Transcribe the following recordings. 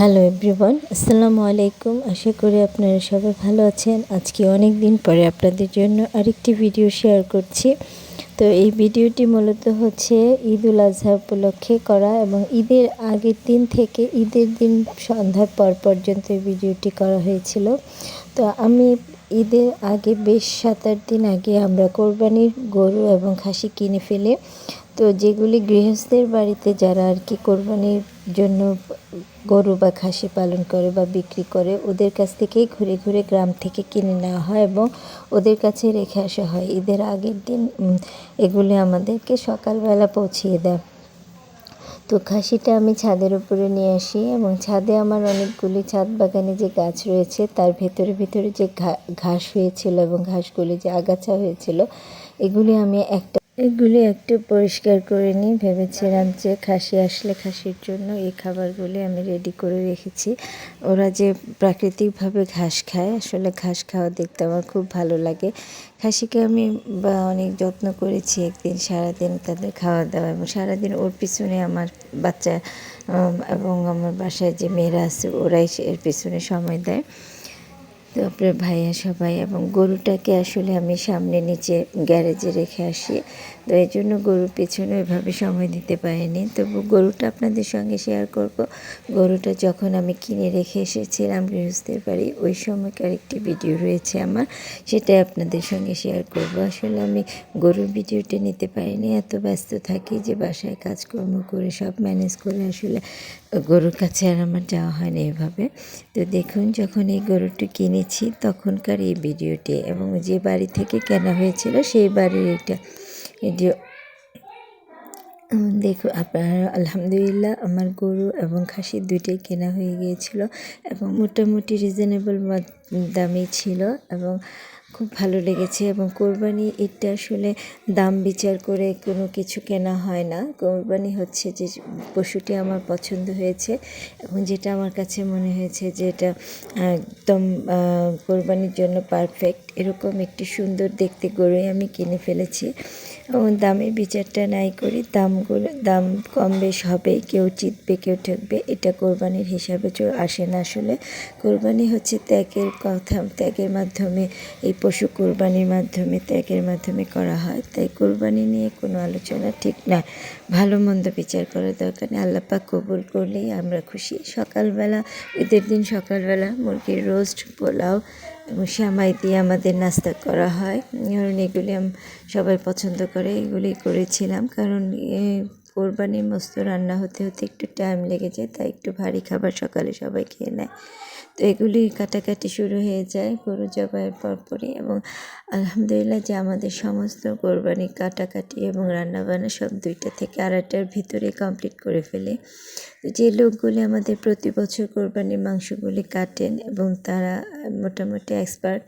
Hello everyone আসসালামু আলাইকুম আশা করি আপনারা সবাই ভালো আছেন। আজকে অনেক দিন পরে আপনাদের জন্য আরেকটি ভিডিও শেয়ার করছি। তো এই ভিডিওটি মূলত হচ্ছে ঈদ উল আজহা উপলক্ষে করা এবং ঈদের আগের দিন থেকে ঈদের দিন সন্ধ্যার পর পর্যন্ত এই ভিডিওটি করা হয়েছিল। তো আমি ঈদের আগে বেশ সাত আট দিন আগে আমরা কোরবানির গরু এবং খাসি কিনে ফেলে তো যেগুলি গৃহস্থের বাড়িতে যারা আর কি কোরবানির জন্য গরু বা খাসি পালন করে বা বিক্রি করে, ওদের কাছ থেকেই ঘুরে ঘুরে গ্রাম থেকে কিনে নেওয়া হয় এবং ওদের কাছে রেখে আসা হয়। ঈদের আগের দিন এগুলি আমাদেরকে সকালবেলা পৌঁছিয়ে দেয়। তো খাসিটা আমি ছাদের উপরে নিয়ে আসি এবং ছাদে আমার অনেকগুলি ছাদ বাগানে যে গাছ রয়েছে, তার ভেতরে ভেতরে যে ঘাস হয়েছিল এবং ঘাসগুলি যে আগাছা হয়েছিল, এগুলি আমি একটা এগুলি একটু পরিষ্কার করে নিই। ভেবেছিলাম যে খাসি আসলে খাসির জন্য এই খাবারগুলি আমি রেডি করে রেখেছি। ওরা যে প্রাকৃতিকভাবে ঘাস খায়, আসলে ঘাস খাওয়া দেখতে আমার খুব ভালো লাগে। খাসিকে আমি বা অনেক যত্ন করেছি একদিন সারাদিন তাদের খাওয়া দাওয়া এবং সারাদিন ওর পিছনে আমার বাচ্চা এবং আমার বাসায় যে মেয়েরা আছে ওরাই এর পিছনে সময় দেয়। তারপরে ভাইয়া সবাই এবং গরুটাকে আসলে আমি সামনে নিচে গ্যারেজে রেখে আসি। তো এই জন্য গরুর পেছনে ওইভাবে সময় দিতে পারিনি। তবু গরুটা আপনাদের সঙ্গে শেয়ার করব। গরুটা যখন আমি কিনে রেখে এসেছিলাম গৃহস্থের বাড়ি, ওই সময়কার একটি ভিডিও রয়েছে আমার সেটাই আপনাদের সঙ্গে শেয়ার করব। আসলে আমি গরুর ভিডিওটা নিতে পারিনি, এত ব্যস্ত থাকি যে বাসায় কাজকর্ম করে সব ম্যানেজ করে আসলে গরুর কাছে আর আমার যাওয়া হয়নি এভাবে। তো দেখুন, যখন এই গরুটি কিনেছি, তখনকার এই ভিডিওটি এবং যে বাড়ি থেকে কেনা হয়েছিল, সেই বাড়ির একটা ভিডিও দেখো, আপনার, আলহামদুলিল্লাহ আমার গরু এবং খাসি দুইটাই কেনা হয়ে গিয়েছিল এবং মোটামুটি রিজনেবল দামে ছিল এবং খুব ভালো লেগেছে এবং কোরবানি এটা আসলে দাম বিচার করে কোনো কিছু কেনা হয় না। কোরবানি হচ্ছে যে পশুটি আমার পছন্দ হয়েছে এবং যেটা আমার কাছে মনে হয়েছে যে এটা একদম কোরবানির জন্য পারফেক্ট এরকম একটি সুন্দর দেখতে গরুই আমি কিনে ফেলেছি। এবং দামের বিচারটা নাই করি, দামগুলো, দাম কম বেশ হবে, কেউ চিতবে কেউ ঠকবে, এটা কোরবানির হিসাবে চোর আসে না আসলে। কোরবানি হচ্ছে ত্যাগের কথা, ত্যাগের মাধ্যমে, এই পশু কোরবানির মাধ্যমে, ত্যাগের মাধ্যমে করা হয়। তাই কোরবানি নিয়ে কোনো আলোচনা ঠিক না। ভালো মন্দ বিচার করার দরকার নেই। আল্লাপাক কবুল করলেই আমরা খুশি। সকালবেলা, ঈদের দিন সকালবেলা মুরগির রোস্ট, পোলাও শ্যামাই দিয়ে আমাদের নাস্তা করা হয়। কারণ এগুলি সবাই পছন্দ করে, এগুলি করেছিলাম। কারণ কোরবানির মস্ত রান্না হতে হতে একটু টাইম লেগে যায়, তাই একটু ভারী খাবার সকালে সবাই খেয়ে নেয়। তো এগুলি কাটাকাটি শুরু হয়ে যায় গরু জবাইয়ের পরপরই এবং আলহামদুলিল্লাহ যে আমাদের সমস্ত কোরবানি, কাটাকাটি এবং রান্নাবান্না সব দুইটা থেকে আড়াইটার ভিতরে কমপ্লিট করে ফেলে। যে লোকগুলি আমাদের প্রতি বছর কোরবানির মাংসগুলি কাটেন এবং তারা মোটামুটি এক্সপার্ট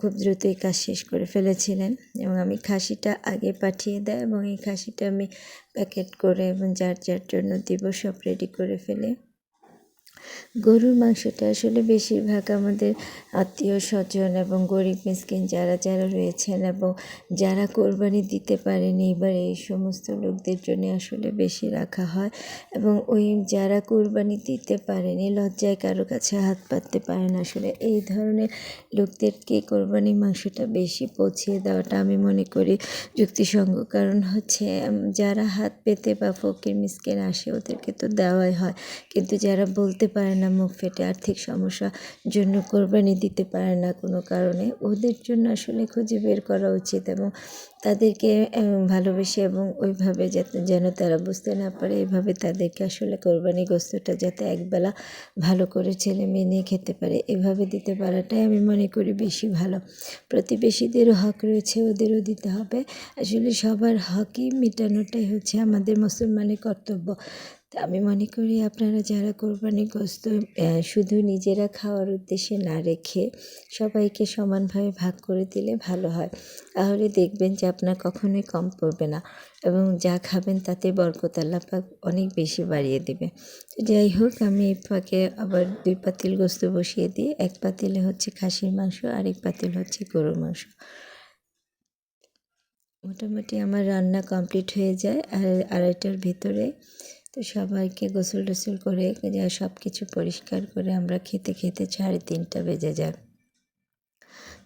খুব দ্রুতই কাজ শেষ করে ফেলেছিলেন এবং আমি খাসিটা আগে পাঠিয়ে দেয় এবং এই খাসিটা আমি প্যাকেট করে এবং যার যার জন্য দিব সব রেডি করে ফেলে। গরুর মাংসটা আসলে বেশিরভাগ আমাদের আত্মীয় স্বজন এবং গরিব মিসকিন যারা যারা রয়েছেন এবং যারা কোরবানি দিতে পারেনি, এবার এই সমস্ত লোকদের জন্য আসলে বেশি রাখা হয় এবং ওই যারা কোরবানি দিতে পারেনি, লজ্জায় কারও কাছে হাত পাততে পারে না। আসলে এই ধরনের লোকদেরকে কোরবানি মাংসটা বেশি পৌঁছিয়ে দেওয়াটা আমি মনে করি যুক্তিসঙ্গ কারণ হচ্ছে যারা হাত পেতে বা ফকির মিসকিন আসে ওদেরকে তো দেওয়াই হয়। কিন্তু যারা বলতে পারে না, মুখ ফেটে আর্থিক সমস্যার জন্য কোরবানি দিতে পারে না কোনো কারণে। ওদের জন্য আসলে খুঁজে বের করা উচিত এবং তাদেরকে ভালোবেসে এবং ওইভাবে যাতে, যেন তারা বুঝতে না পারে, এভাবে তাদেরকে আসলে কোরবানি গোস্তটা যাতে একবেলা ভালো করে ছেলে মেয়ে নিয়ে খেতে পারে, এভাবে দিতে পারাটাই আমি মনে করি বেশি ভালো। প্রতিবেশীদেরও হক রয়েছে, ওদেরও দিতে হবে। আসলে সবার হকই মেটানোটাই হচ্ছে আমাদের মুসলমানের কর্তব্য। আমি মনে করি আপনারা যারা কোরবানি গোস্ত শুধু নিজেরা খাওয়ার উদ্দেশ্যে না রেখে সবাইকে সমানভাবে ভাগ করে দিলে ভালো হয়। তাহলে দেখবেন যে আপনার কখনোই কম পড়বে না এবং যা খাবেন তাতে বরকত আল্লাহ পাক অনেক বেশি বাড়িয়ে দেবে। তো যাই হোক, আমি এই ফাঁকে আবার দুই পাতিল গোস্ত বসিয়ে দিই। এক পাতিলে হচ্ছে খাসির মাংস আর এক পাতিল হচ্ছে গরুর মাংস। মোটামুটি আমার রান্না কমপ্লিট হয়ে যায়। আর আড়াইটার ভিতরে তো সবাইকে গোসল টোসল করে যা সব কিছু পরিষ্কার করে আমরা খেতে খেতে সাড়ে তিনটা বেজে যায়।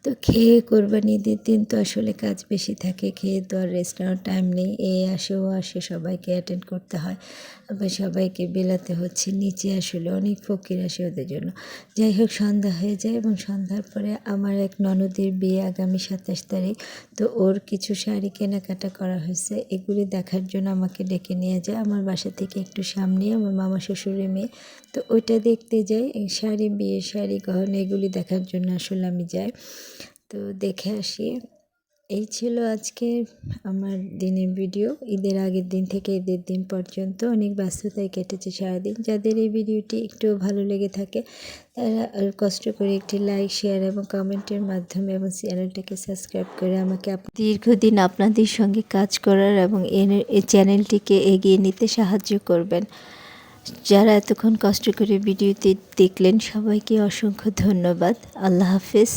তো খেয়ে কোরবানি ঈদের দিন তো আসলে কাজ বেশি থাকে, খেয়ে তো আর রেস্ট নেওয়ার টাইম নেই, এ আসে ও আসে সবাইকে অ্যাটেন্ড করতে হয়। আবার সবাইকে বেলাতে হচ্ছে, নিচে আসলে অনেক ফকির আসে ওদের জন্য। যাই হোক, সন্ধ্যা হয়ে যায় এবং সন্ধ্যার পরে আমার এক ননদের বিয়ে আগামী সাতাশ তারিখ। তো ওর কিছু শাড়ি কেনাকাটা করা হয়েছে, এগুলি দেখার জন্য আমাকে ডেকে নিয়ে যায় আমার বাসা থেকে একটু সামনে, আমার মামা শ্বশুরের মেয়ে। তো ওইটা দেখতে যাই শাড়ি বিয়ে শাড়ি, গহনা, এগুলি দেখার জন্য আসলে আমি যাই। তো দেখে আসি। এই ছিল আজকে আমার দিনের ভিডিও। ঈদের আগের দিন থেকে ঈদের দিন পর্যন্ত অনেক ব্যস্ততায় কেটেছে সারাদিন। যাদের এই ভিডিওটি একটু ভালো লেগে থাকে, তারা কষ্ট করে একটি লাইক শেয়ার এবং কমেন্টের মাধ্যমে এবং চ্যানেলটাকে সাবস্ক্রাইব করে আমাকে দীর্ঘদিন আপনাদের সঙ্গে কাজ করার এবং এই চ্যানেলটিকে এগিয়ে নিতে সাহায্য করবেন। যারা এতক্ষণ কষ্ট করে ভিডিওটি দেখলেন, সবাইকে অসংখ্য ধন্যবাদ। আল্লাহ হাফিজ।